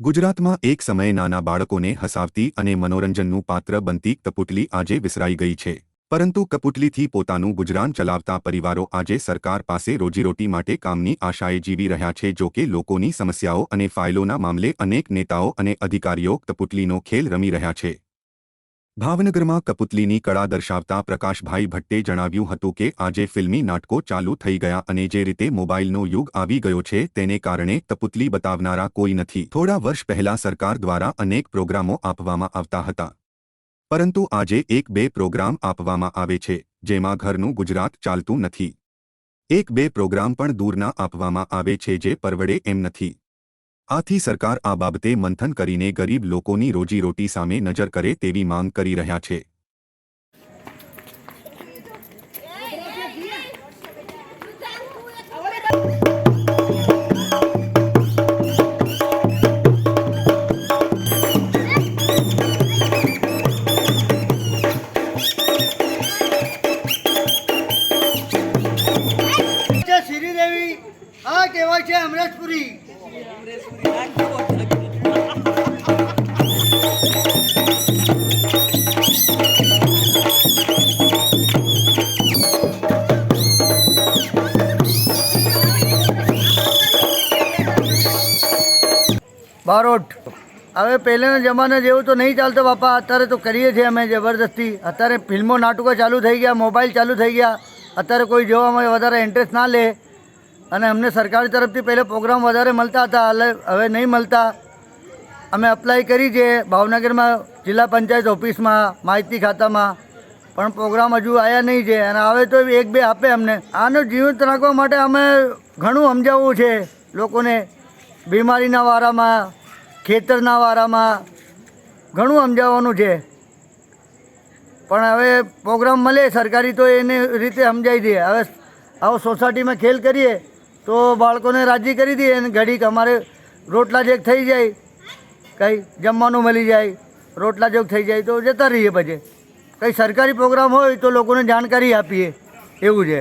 ગુજરાતમાં એક સમયે નાના બાળકોને હસાવતી અને મનોરંજનનું પાત્ર બનતી કપુટલી આજે વિસરાઈ ગઈ છે. પરંતુ કપુટલીથી પોતાનું ગુજરાન ચલાવતા પરિવારો આજે સરકાર પાસે રોજીરોટી માટે કામની આશાએ જીવી રહ્યા છે જો કે લોકોની સમસ્યાઓ અને ફાઇલોના મામલે અનેક નેતાઓ અને અધિકારીઓ કપુટલીનો ખેલ રમી રહ્યા છે. ભાવનગરમાં કપુતલીની કળા દર્શાવતા પ્રકાશભાઈ ભટ્ટે જણાવ્યું હતું કે આજે ફિલ્મી નાટકો ચાલુ થઈ ગયા અને જે રીતે મોબાઈલનો યુગ આવી ગયો છે તેને કારણે કપુતલી બતાવનારા કોઈ નથી. થોડા વર્ષ પહેલા સરકાર દ્વારા અનેક પ્રોગ્રામો આપવામાં આવતા હતા. પરંતુ આજે એક બે પ્રોગ્રામ આપવામાં આવે છે, જેમાં ઘરનું ગુજરાત ચાલતું નથી. એક બે પ્રોગ્રામ પણ દૂરના આપવામાં આવે છે જે પરવડે એમ નથી. આથી સરકાર આ બાબતે મંથન કરીને ગરીબ લોકોની રોજીરોટી સામે નજર કરે તેવી માંગ કરી રહ્યા છે. શ્રીદેવી આ કહેવાય છે અમરેશપુરી. બારોટ, હવે પહેલાના જમાના જેવું તો નહીં ચાલતો બાપા. અત્યારે તો કરીએ છીએ અમે જબરદસ્તી. અત્યારે ફિલ્મો, નાટકો ચાલુ થઈ ગયા, મોબાઈલ ચાલુ થઈ ગયા. અત્યારે કોઈ જોવામાં વધારે ઇન્ટરેસ્ટ ના લે. અને અમને સરકાર તરફથી પહેલાં પ્રોગ્રામ વધારે મળતા હતા હવે નહીં મળતા. અમે અપ્લાય કરી છે ભાવનગરમાં, જિલ્લા પંચાયત ઓફિસમાં, માહિતી ખાતામાં. પણ પ્રોગ્રામ હજુ આવ્યા નહીં છે અને આવે તો એક બે આપે અમને. આનો જીવંત રાખવા માટે અમે ઘણું સમજાવવું છે લોકોને. બીમારીના વારામાં, ખેતરના વારામાં ઘણું સમજાવવાનું છે. પણ હવે પ્રોગ્રામ મળે, સરકારી તો એને રીતે સમજાવી દે. હવે આવો સોસાયટીમાં ખેલ કરીએ. તો બાળકોને રાજી કરી દઈએ અને ઘડીક અમારે રોટલા જેક થઈ જાય, કંઈ જમવાનું મળી જાય, રોટલા જેક થઈ જાય તો જતા રહીએ પછી. કંઈ સરકારી પ્રોગ્રામ હોય તો લોકોને જાણકારી આપીએ, એવું છે.